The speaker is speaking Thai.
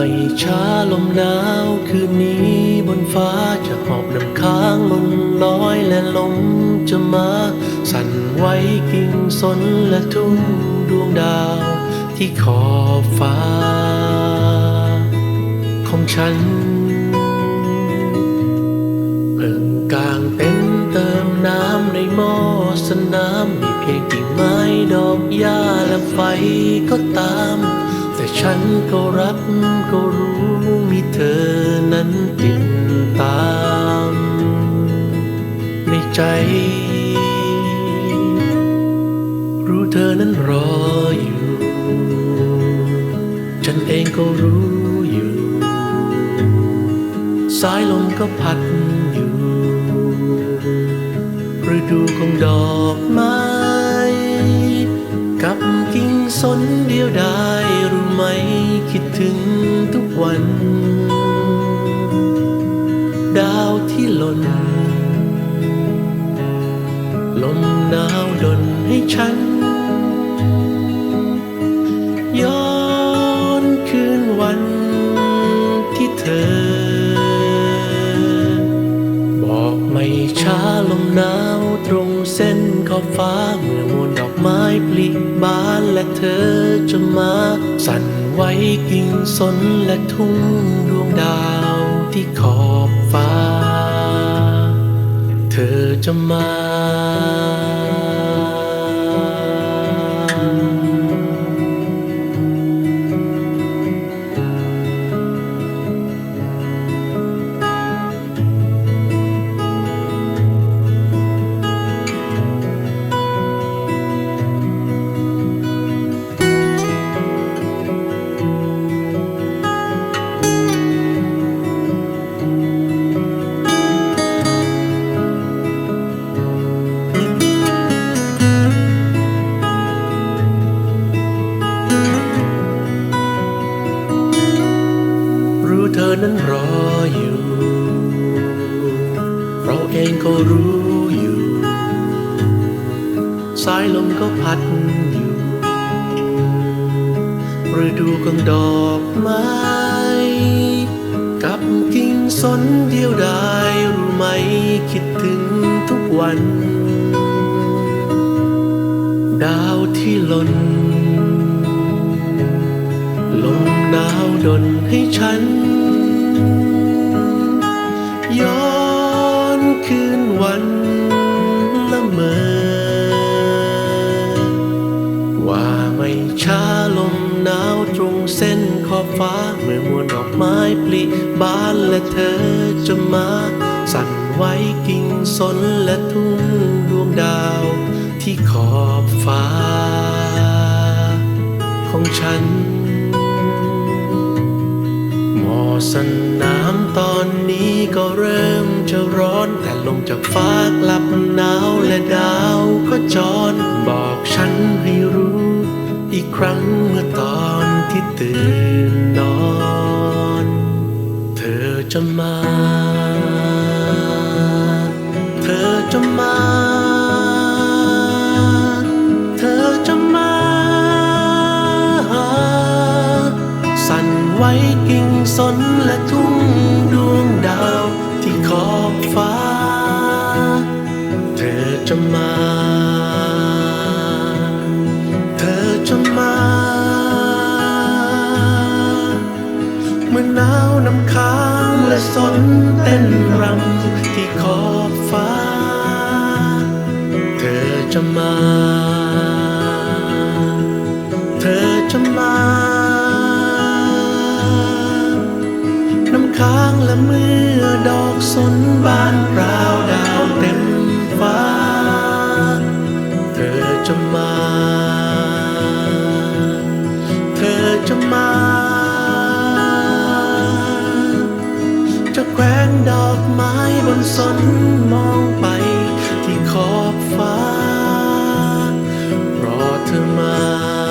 ไมหนาวคืนนี้บนฟ้าจะหอบน้ำค้างลงลอยและลมจะมา สั่นไหวกิ่งสนและทุ่งดวงดาว ที่ขอบฟ้า ของฉันเพิ่งกลางเต็นเติมน้ำในหม้อสนามมีเพียงกิ่งไม้ดอกหญ้าและไฟก็ตาม ฉันก็รักก็รู้มีเธอนั้นติดตาม ในใจ รู้เธอนั้นรออยู่ ฉันเองก็รู้อยู่ สายลมก็พัดอยู่ฤดูของดอกไม้ กับกิ่งสนเดียวดาย วัน ดาวที่หล่น ลมหนาวดนให้ฉัน ย้อนคืนวันที่เธอ บอกไม่ช้าลมหนาวตรงเส้นขอบฟ้าเมื่อ ม้ปลิบานและเธอจะมา สั่นไหวกิ่งสนและทุ่งดวงดาวที่ขอบฟ้า เธอจะมา นั้นรออยู่ เราเองก็รู้อยู่ สายลมก็พัดอยู่ฤดูของดอกไม้กับกิ่งสนเดียวดายรู้ไหมคิดถึงทุกวัน ดาวที่หล่นลมหนาวดนให้ฉัน ไม้ปลิบานและเธอจะมา สั่นไหวกิ่งสนและทุ่งดวงดาว ที่ขอบฟ้า ของฉัน หมอสนามตอนนี้ก็เริ่มจะร้อนแต่ลมจากฟ้ากลับหนาวและดาวก็จรบอกฉันให้รู้ อีกครั้งเมื่อตอนที่ตื่นนอน จะมา เธอจะมา เธอจะมา สั่นไหวกิ่งสนและทุ่งดวงดาวที่ขอบฟ้า เธอจะมา เธอจะมาเมื่อหนาวน้ำค้าง และสนเต้นรำที่ขอบฟ้า เธอจะมา เธอจะมา น้ำค้างและเมื่อดอกสนบานเปล่าดาวเต็มฟ้า เธอจะมา เธอจะมา จะแขวนดอกไม้บนสนมองไปที่ขอบฟ้ารอเธอมา